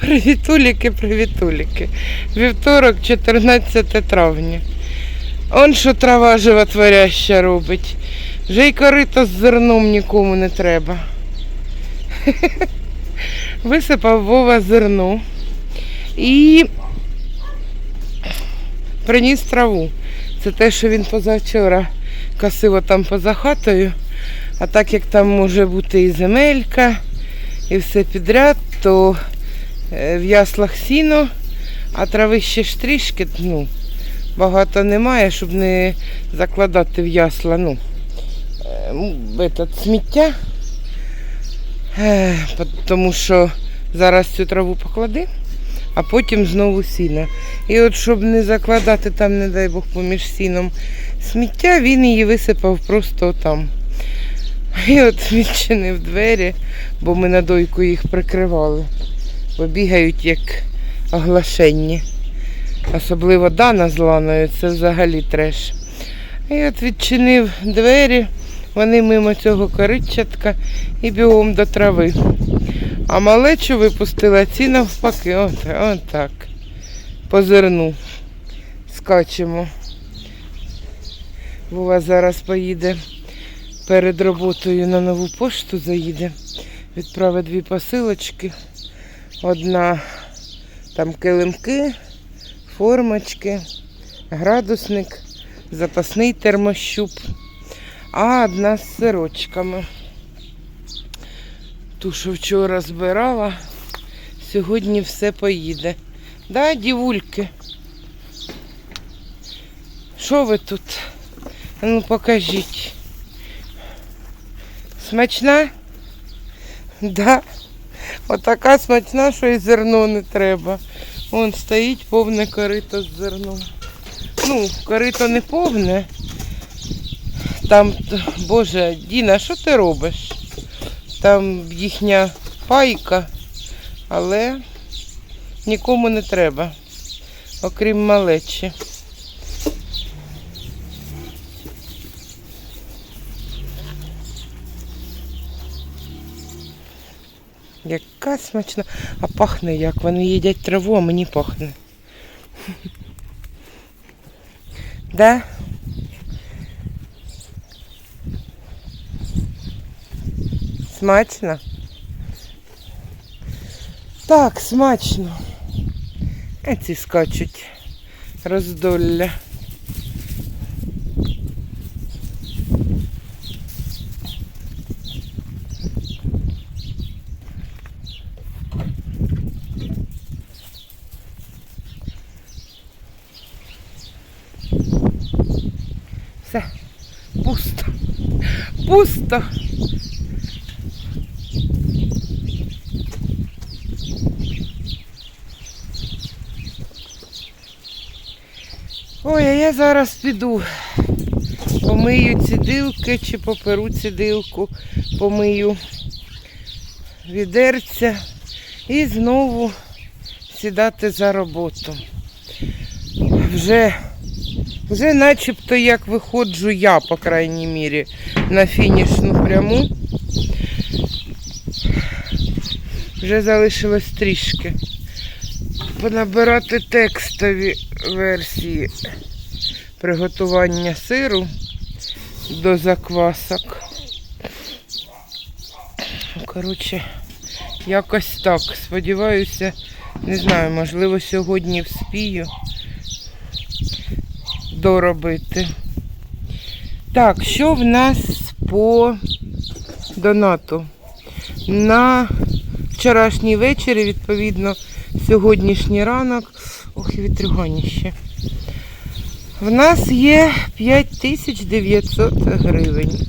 Привітуліки, привітуліки. Вівторок, 14 травня. Он що трава животворяща робить. Вже й корито з зерном нікому не треба. Висипав Вова зерно і приніс траву. Це те, що він позавчора косив там поза хатою. А так як там може бути і земелька, і все підряд, то е, в яслах сіно, а трави ще ж трішки, ну, багато немає, щоб не закладати в ясла, ну, этот, сміття. Е, Тому що зараз цю траву поклади, а потім знову сіно. І от щоб не закладати там, не дай Бог, поміж сіном сміття, він її висипав просто там. І от відчинив двері, бо ми на дойку їх прикривали. Бо бігають як оглашенні. Особливо Дана з Ланою, це взагалі треш. І от відчинив двері, вони мимо цього коричатка і бігом до трави. А малечу випустила ці навпаки, от, от так. По зерну. Скачемо. Вова зараз поїде перед роботою на нову пошту заїде. Відправить дві посилочки. Одна там килимки, формочки, градусник, запасний термощуп, а одна з сирочками. Ту, що вчора збирала, сьогодні все поїде. Да, дівульки? Що ви тут? Ну покажіть. Смачна? Да. Отака смачна, що і зерно не треба. Вон стоїть повне корито з зерном. Ну, корито не повне. Там, боже, Діна, що ти робиш? Там їхня пайка, але нікому не треба, окрім малечі. Яка смачна. А пахне як. Вони їдять траву, а мені пахне. Да? Смачно? Так, смачно. А ці скачуть роздолля. Все, пусто. Пусто. Ой, а я зараз піду. Помию цідилки чи поперу цідилку, помию відерця і знову сідати за роботу. Вже вже начебто як виходжу я, по крайній мірі, на фінішну пряму. Вже залишилось трішки. Понабирати текстові версії приготування сиру до заквасок. Коротше, якось так. Сподіваюся, не знаю, можливо, сьогодні вспію доробити. Так, що в нас по донату? На вчорашній вечір, відповідно, сьогоднішній ранок. Ох, і вітрюганіще. В нас є 5900 гривень.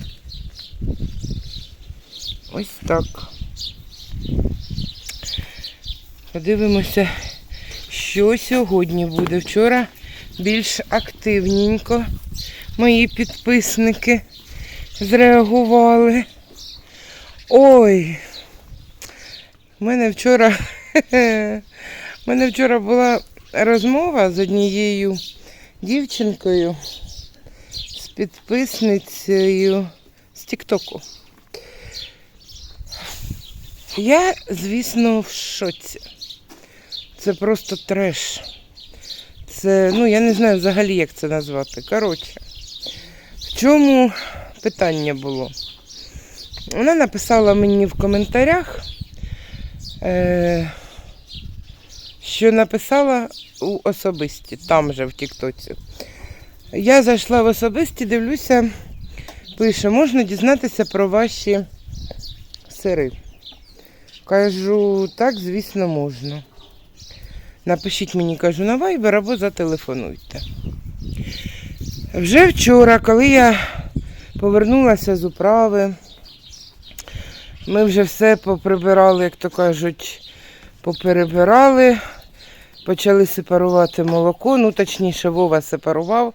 Ось так. Подивимося, що сьогодні буде. Вчора більш активненько мої підписники зреагували. Ой, в мене вчора, в мене вчора була розмова з однією дівчинкою, з підписницею з Тіктоку. Я, звісно, в шоці. Це просто треш. Це, ну, я не знаю взагалі, як це назвати. Коротше, в чому питання було? Вона написала мені в коментарях, е, що написала у особисті, там же в Тіктоці. Я зайшла в особисті, дивлюся, пише, можна дізнатися про ваші сири. Кажу, так, звісно, можна. Напишіть мені, кажу, на Viber або зателефонуйте. Вже вчора, коли я повернулася з управи, ми вже все поприбирали, як то кажуть, поперебирали, почали сепарувати молоко, ну точніше, Вова сепарував,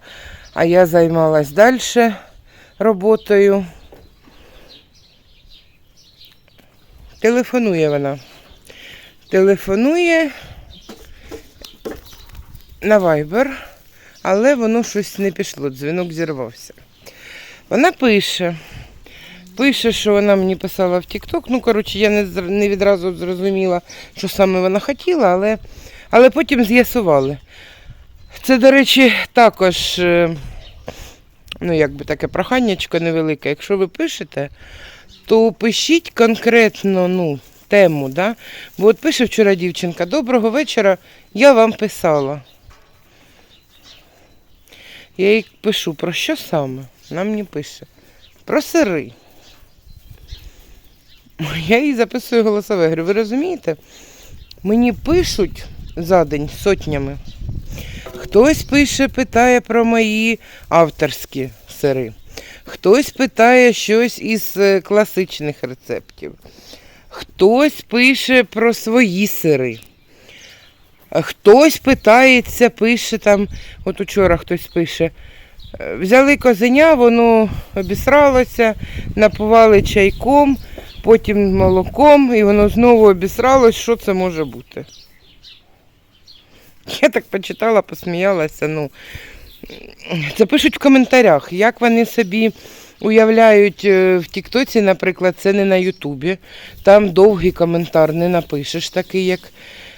а я займалась далі роботою. Телефонує вона. Телефонує на Viber, але воно щось не пішло, дзвінок зірвався. Вона пише. Пише, що вона мені писала в TikTok. Ну, коротше, я не, не відразу зрозуміла, що саме вона хотіла, але, але потім з'ясували. Це, до речі, також, е, ну, якби таке проханнячко невелике. Якщо ви пишете, то пишіть конкретно ну, тему. Да? Бо от пише вчора дівчинка, доброго вечора, я вам писала. Я їй пишу, про що саме? Вона мені пише. Про сири. Я їй записую голосове. Говорю, ви розумієте? Мені пишуть за день сотнями. Хтось пише, питає про мої авторські сири. Хтось питає щось із е, класичних рецептів. Хтось пише про свої сири. Хтось питається, пише там, от учора хтось пише. е, Взяли козеня, воно обісралося, напували чайком, потім молоком, і воно знову обісралось. Що це може бути? Я так почитала, посміялася. Ну, це пишуть в коментарях, як вони собі уявляють е, в Тіктоці, наприклад, це не на Ютубі. Там довгий коментар не напишеш, такий, як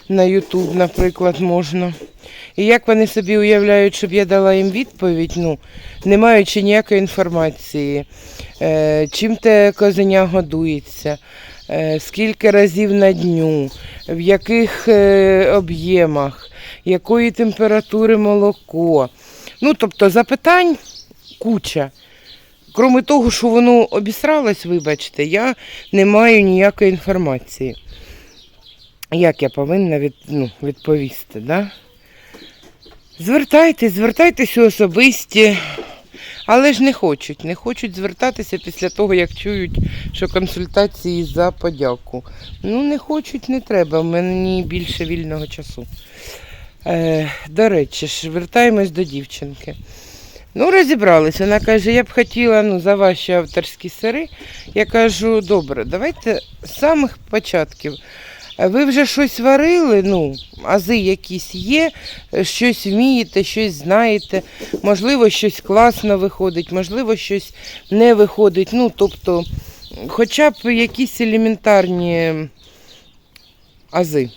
на Ютуб, наприклад, можна. І як вони собі уявляють, щоб я дала їм відповідь, ну, не маючи ніякої інформації, е, чим те козеня годується, е, скільки разів на дню, в яких об'ємах, якої температури молоко. Ну, тобто запитань куча. Крім того, що воно обісралось, вибачте, я не маю ніякої інформації. Як я повинна від, ну, відповісти, да? Звертайтесь, звертайтесь у особисті, але ж не хочуть. Не хочуть звертатися після того, як чують, що консультації за подяку. Ну, не хочуть, не треба. в мене більше вільного часу. Е, до речі, ж, вертаємось до дівчинки. Ну, розібрались. Вона каже, я б хотіла ну, за ваші авторські сири. Я кажу, добре, давайте з самих початків. Ви вже щось варили, ну, ази якісь є, щось вмієте, щось знаєте, можливо, щось класно виходить, можливо, щось не виходить. Ну, тобто, хоча б якісь елементарні ази.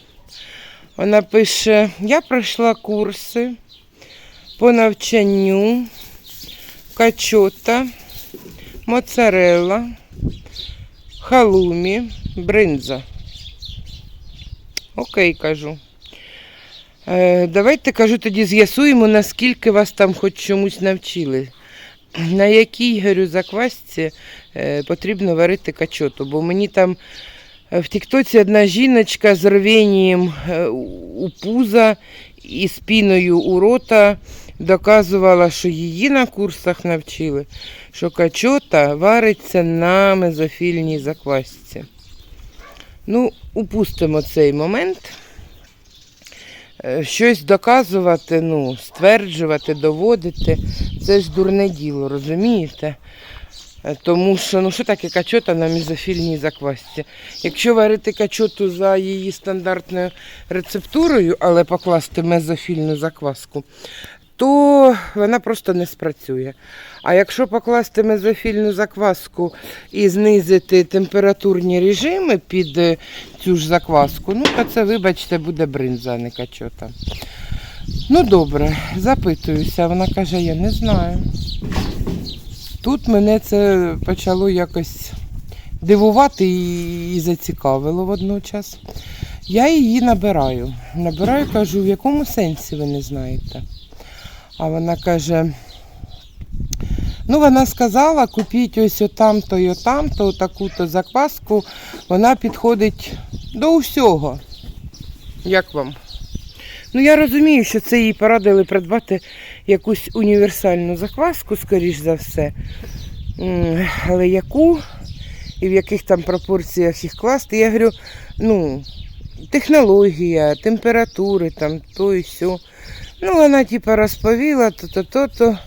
Вона пише: я пройшла курси по навчанню, качота, моцарелла, халумі, бринза. Окей, кажу. Е, давайте, кажу, тоді з'ясуємо, наскільки вас там хоч чомусь навчили. На якій, говорю, заквасці е, потрібно варити качоту, бо мені там в Тіктоці одна жіночка з рвенням е, у пуза і спіною у рота доказувала, що її на курсах навчили, що качота вариться на мезофільній заквасці. Ну, упустимо цей момент. Е, Щось доказувати, ну, стверджувати, доводити, це ж дурне діло, розумієте? Е, Тому що ну що таке качота на мізофільній заквасці? Якщо варити качоту за її стандартною рецептурою, але покласти мезофільну закваску, то вона просто не спрацює. А якщо покласти мезофільну закваску і знизити температурні режими під е, цю ж закваску, ну то це, вибачте, буде бринза, а не качота. Ну добре, запитуюся. Вона каже, я не знаю. Тут мене це почало якось дивувати і, зацікавило водночас. Я її набираю. Набираю, кажу, в якому сенсі ви не знаєте. А вона каже: ну, вона сказала, купіть ось отам-то і отам-то, отаку-то закваску. Вона підходить до усього. Як вам? Ну, я розумію, що це їй порадили придбати якусь універсальну закваску, скоріш за все. Але яку і в яких там пропорціях їх класти, я говорю, ну, технологія, температури, там, то і сьо. Ну, вона типа розповіла, то-то, то-то.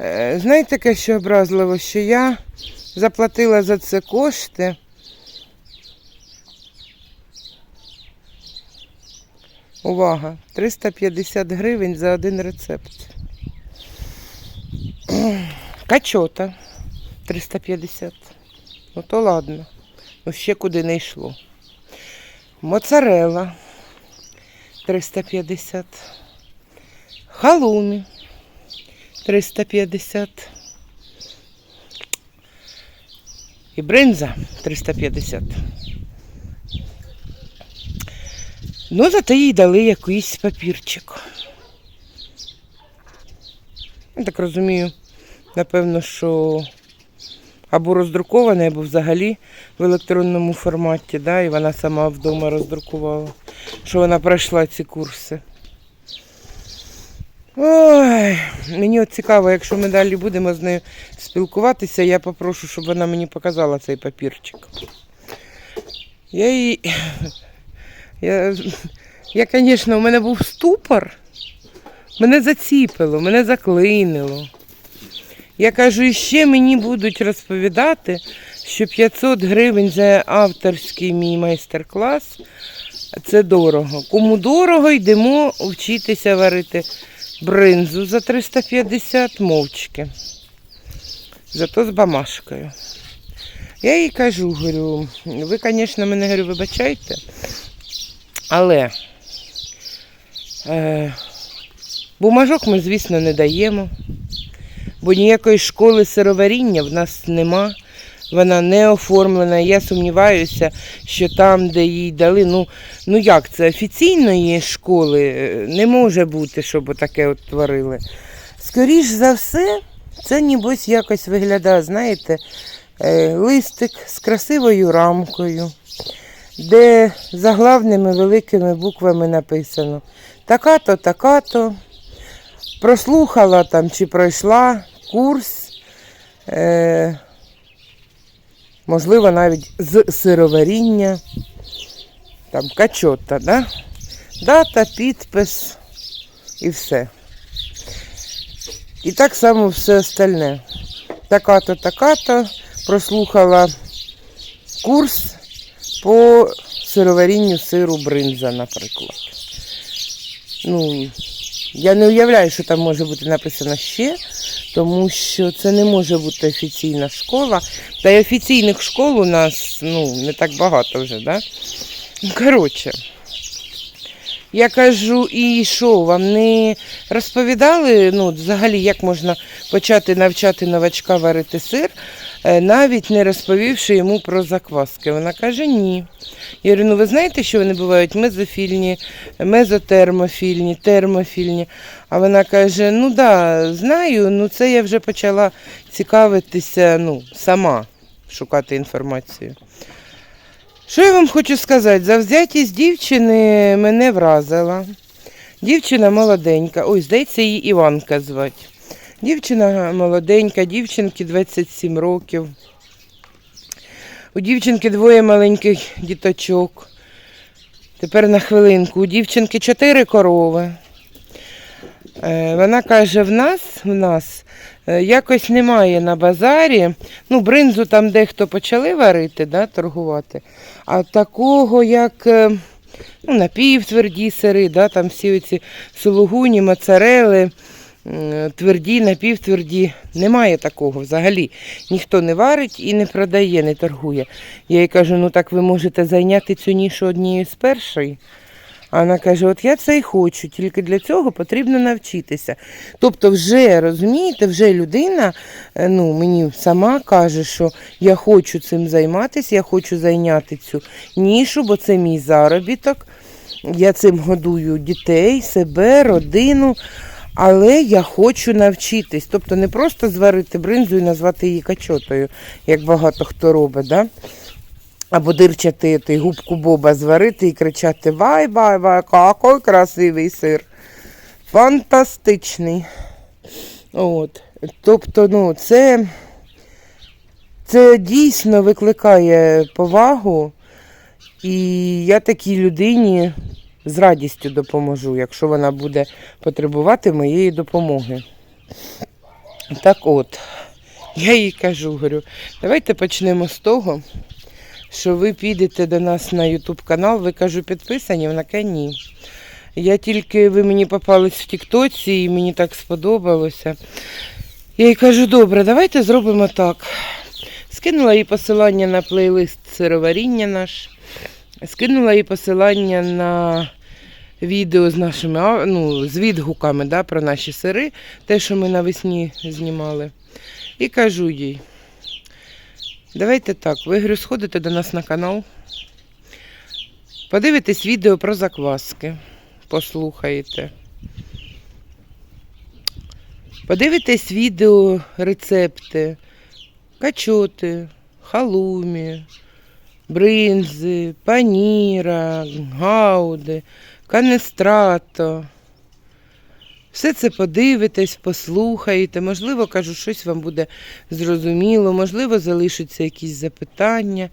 Е, Знаєте, таке, що образливо, що я заплатила за це кошти. Увага! 350 гривень за один рецепт. Качота 350. Ну то ладно. Ну ще куди не йшло. Моцарела 350. Халумі 350. І бринза 350. Ну, зате їй дали якийсь папірчик. Я так розумію, напевно, що або роздрукований, або взагалі в електронному форматі, да, і вона сама вдома роздрукувала, що вона пройшла ці курси. Ой, мені от цікаво, якщо ми далі будемо з нею спілкуватися, я попрошу, щоб вона мені показала цей папірчик. Я їй. Я, я, звісно, у мене був ступор, мене заціпило, мене заклинило. Я кажу, і ще мені будуть розповідати, що 500 гривень за авторський мій майстер-клас це дорого. Кому дорого, йдемо вчитися варити бринзу за 350 мовчки. Зато з бамашкою. Я їй кажу, говорю, ви, звісно, мене говорю, вибачайте, але е, бумажок ми, звісно, не даємо, бо ніякої школи сироваріння в нас нема. Вона не оформлена. Я сумніваюся, що там, де їй дали, ну, ну як це, офіційної школи е, не може бути, щоб таке от творили. Скоріш за все, це нібось якось виглядає, знаєте, е, листик з красивою рамкою де заглавними великими буквами написано така-то, така-то, прослухала там чи пройшла курс, е, можливо, навіть з сироваріння, там качота, да? дата, підпис і все. І так само все остальне. Така-то, така-то, прослухала курс по сироварінню сиру бринза, наприклад. Ну, я не уявляю, що там може бути написано ще, тому що це не може бути офіційна школа. Та й офіційних школ у нас ну, не так багато вже, да? Ну, Коротше, я кажу, і що, вам не розповідали, ну, взагалі, як можна почати навчати новачка варити сир, навіть не розповівши йому про закваски. Вона каже, ні. Я говорю, ну ви знаєте, що вони бувають мезофільні, мезотермофільні, термофільні. А вона каже, ну да, знаю, ну це я вже почала цікавитися ну, сама, шукати інформацію. Що я вам хочу сказати? Завзятість дівчини мене вразила. Дівчина молоденька. Ой, здається, її Іванка звати. Дівчина молоденька, дівчинки 27 років. У дівчинки двоє маленьких діточок. Тепер на хвилинку. У дівчинки чотири корови. Е, Вона каже, в нас, в нас Е, Якось немає на базарі. Ну, бринзу там дехто почали варити, да, торгувати. А такого, як е, ну, напівтверді сири, да, там всі оці сулугуні, моцарели, тверді, напівтверді. Немає такого взагалі. Ніхто не варить і не продає, не торгує. Я їй кажу, ну так ви можете зайняти цю нішу однією з першої. А вона каже: от я це і хочу, тільки для цього потрібно навчитися. Тобто, вже розумієте, вже людина е, ну, мені сама каже, що я хочу цим займатися, я хочу зайняти цю нішу, бо це мій заробіток. Я цим годую дітей, себе, родину. Але я хочу навчитись. Тобто не просто зварити бринзу і назвати її качотою, як багато хто робить. Да? Або дирчати той губку Боба зварити і кричати Вай, вай, вай, какой красивий сир. Фантастичний. От. Тобто, ну, це, це дійсно викликає повагу. І я такій людині з радістю допоможу, якщо вона буде потребувати моєї допомоги. Так от, я їй кажу, говорю, давайте почнемо з того, що ви підете до нас на YouTube канал, ви кажу, підписані, вона каже, ні. Я тільки ви мені попались в Тіктоці і мені так сподобалося. Я їй кажу, добре, давайте зробимо так. Скинула їй посилання на плейлист сироваріння наш, скинула їй посилання на відео з нашими ну, з відгуками да, про наші сири, те, що ми навесні знімали. І кажу їй, давайте так, ви говорю, сходите до нас на канал, подивитесь відео про закваски, послухаєте. Подивитесь відео рецепти, качоти, халумі, бринзи, паніра, гауди, канестрато. Все це подивитесь, послухаєте. Можливо, кажу, щось вам буде зрозуміло, можливо, залишаться якісь запитання.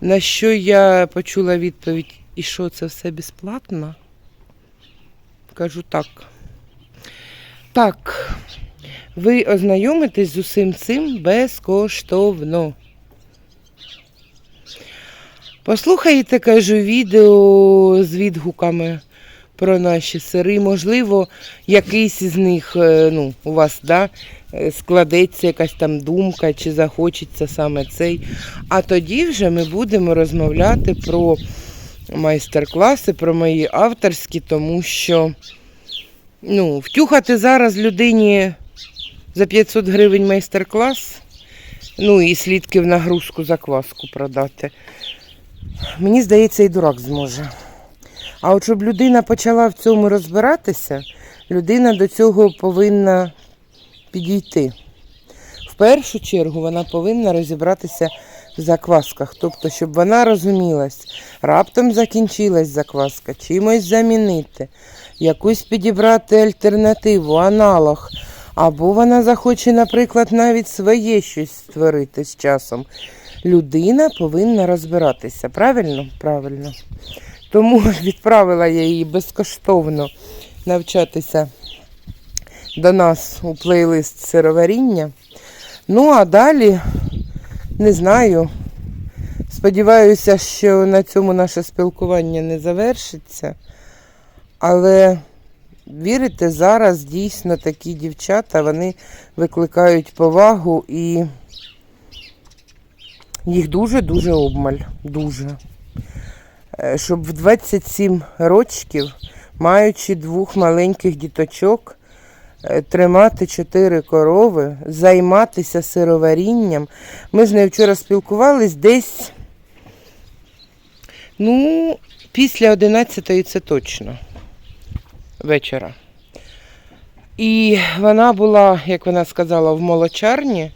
На що я почула відповідь, і що це все безплатно? Кажу так. Так, ви ознайомитесь з усім цим безкоштовно. Послухайте, кажу, відео з відгуками про наші сири. Можливо, якийсь із них е, ну, у вас да, е, складеться якась там думка, чи захочеться саме цей. А тоді вже ми будемо розмовляти про майстер-класи, про мої авторські, тому що ну, втюхати зараз людині за 500 гривень майстер-клас, ну і слідки в нагрузку закваску продати. Мені здається, і дурак зможе. А от щоб людина почала в цьому розбиратися, людина до цього повинна підійти. В першу чергу вона повинна розібратися в заквасках, тобто, щоб вона розумілась, раптом закінчилась закваска, чимось замінити, якусь підібрати альтернативу, аналог. Або вона захоче, наприклад, навіть своє щось створити з часом. Людина повинна розбиратися. Правильно? Правильно. Тому відправила я її безкоштовно навчатися до нас у плейлист сироваріння. Ну, а далі, не знаю. Сподіваюся, що на цьому наше спілкування не завершиться. Але вірите, зараз дійсно такі дівчата, вони викликають повагу і їх дуже-дуже обмаль. Дуже. Е, Щоб в 27 рочків, маючи двох маленьких діточок, е, тримати чотири корови, займатися сироварінням. Ми з нею вчора спілкувались десь, ну, після 11-ї це точно вечора. І вона була, як вона сказала, в молочарні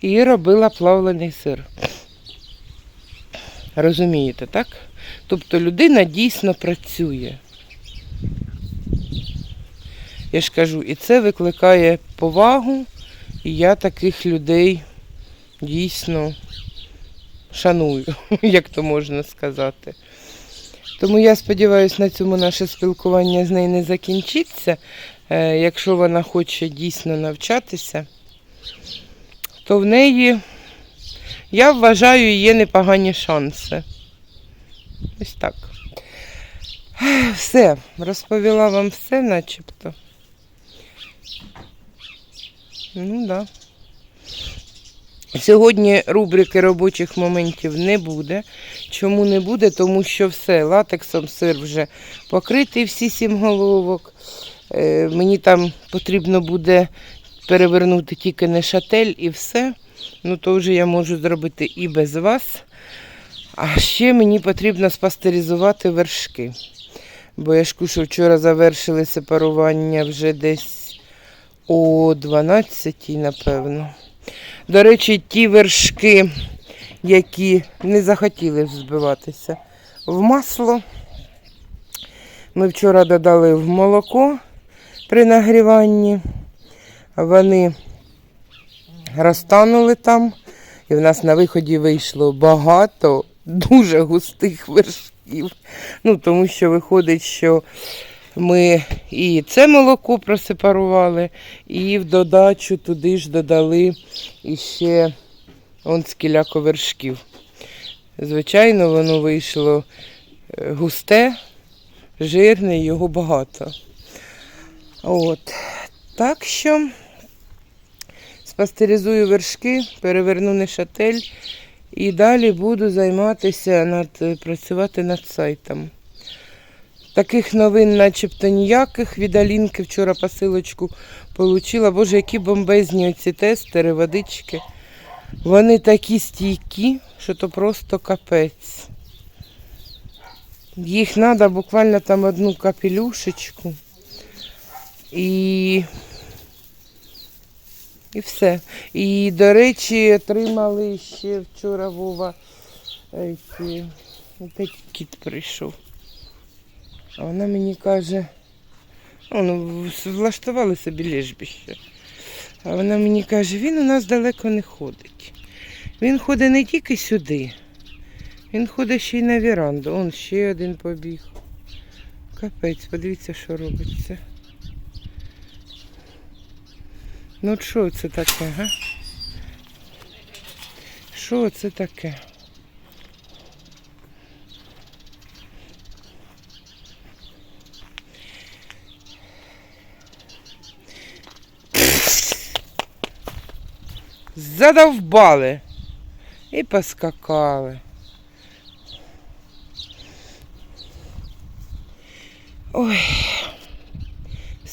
і робила плавлений сир. Розумієте, так? Тобто людина дійсно працює. Я ж кажу, і це викликає повагу, і я таких людей дійсно шаную, як то можна сказати. Тому я сподіваюся, на цьому наше спілкування з нею не закінчиться. е, якщо вона хоче дійсно навчатися, то в неї, я вважаю, є непогані шанси. Ось так. Все, розповіла вам все, начебто. Ну. Да. Сьогодні рубрики робочих моментів не буде. Чому не буде? Тому що все, латексом сир вже покритий всі сім головок. Е, мені там потрібно буде перевернути тільки не шатель і все. Ну то вже я можу зробити і без вас. А ще мені потрібно спастеризувати вершки. Бо я ж кушу, вчора завершили сепарування вже десь о 12, напевно. До речі, ті вершки, які не захотіли взбиватися в масло. Ми вчора додали в молоко при нагріванні. Вони розтанули там. І в нас на виході вийшло багато дуже густих вершків. Ну, тому що виходить, що ми і це молоко просепарували, і в додачу туди ж додали іще скіляко вершків. Звичайно, воно вийшло е, густе, жирне, його багато. От. Так що спастеризую вершки, переверну нешатель і далі буду займатися над е, працювати над сайтом. Таких новин начебто ніяких. Від Алінки вчора посилочку отримала. Боже, які бомбезні оці тестери, водички. Вони такі стійкі, що то просто капець. Їх треба буквально там одну капелюшечку. І... І все. І, до речі, отримали ще вчора Вова. е, ці- Опять кіт прийшов. А вона мені каже, ну, влаштували собі лежбище. А вона мені каже, він у нас далеко не ходить. Він ходить не тільки сюди, він ходить ще й на віранду. Он ще один побіг. Капець, подивіться, що робиться. Ну що це таке, га? Що це таке? Задовбали і поскакали. Ой,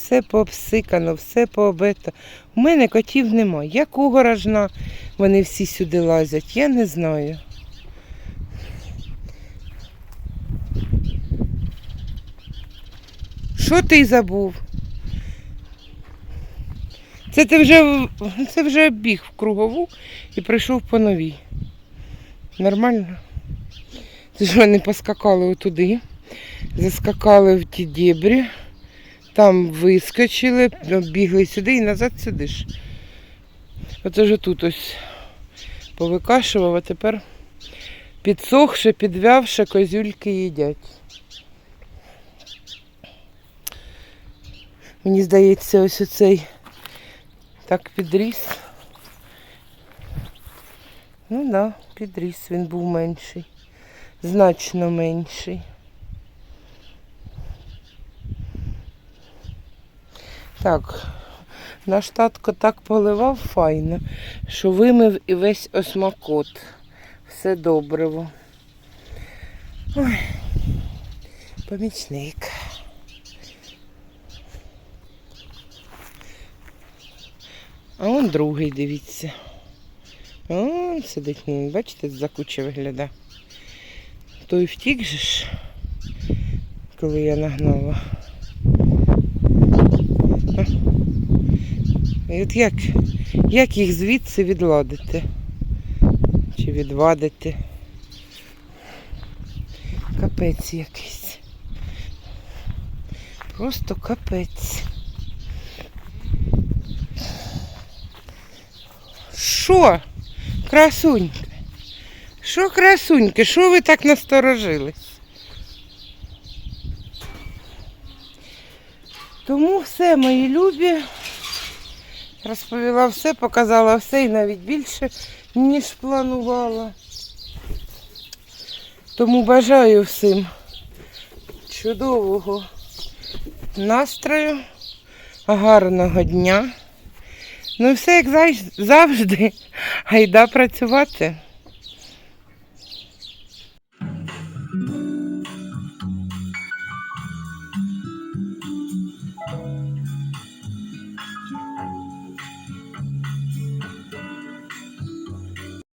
все пообсикано, все пообито. У мене котів нема. Як у гаражна вони всі сюди лазять, я не знаю. Що ти забув? Це ти вже це вже біг в кругову і прийшов по новій. Нормально? Це ж вони поскакали отуди, заскакали в ті дібрі, там вискочили, бігли сюди і назад сюди ж. Оце ж тут ось повикашував, а тепер підсохше, підвявше, козюльки їдять. Мені здається, ось оцей так підріс. Ну так, да, підріс, він був менший. Значно менший. Так, наш татко так поливав файно, що вимив і весь осмакот. Все добриво. Ой, помічник. А он другий, дивіться. О, сидить, ну, бачите, за куча виглядає. Той втік же ж, коли я нагнала. І от як, як їх звідси відладити? Чи відвадити? Капець якийсь. Просто капець. Що? Красуньки? Що, красуньки? Що ви так насторожились? Тому все, мої любі. Розповіла все, показала все і навіть більше, ніж планувала. Тому бажаю всім чудового настрою, гарного дня. Ну і все як завжди. Гайда працювати.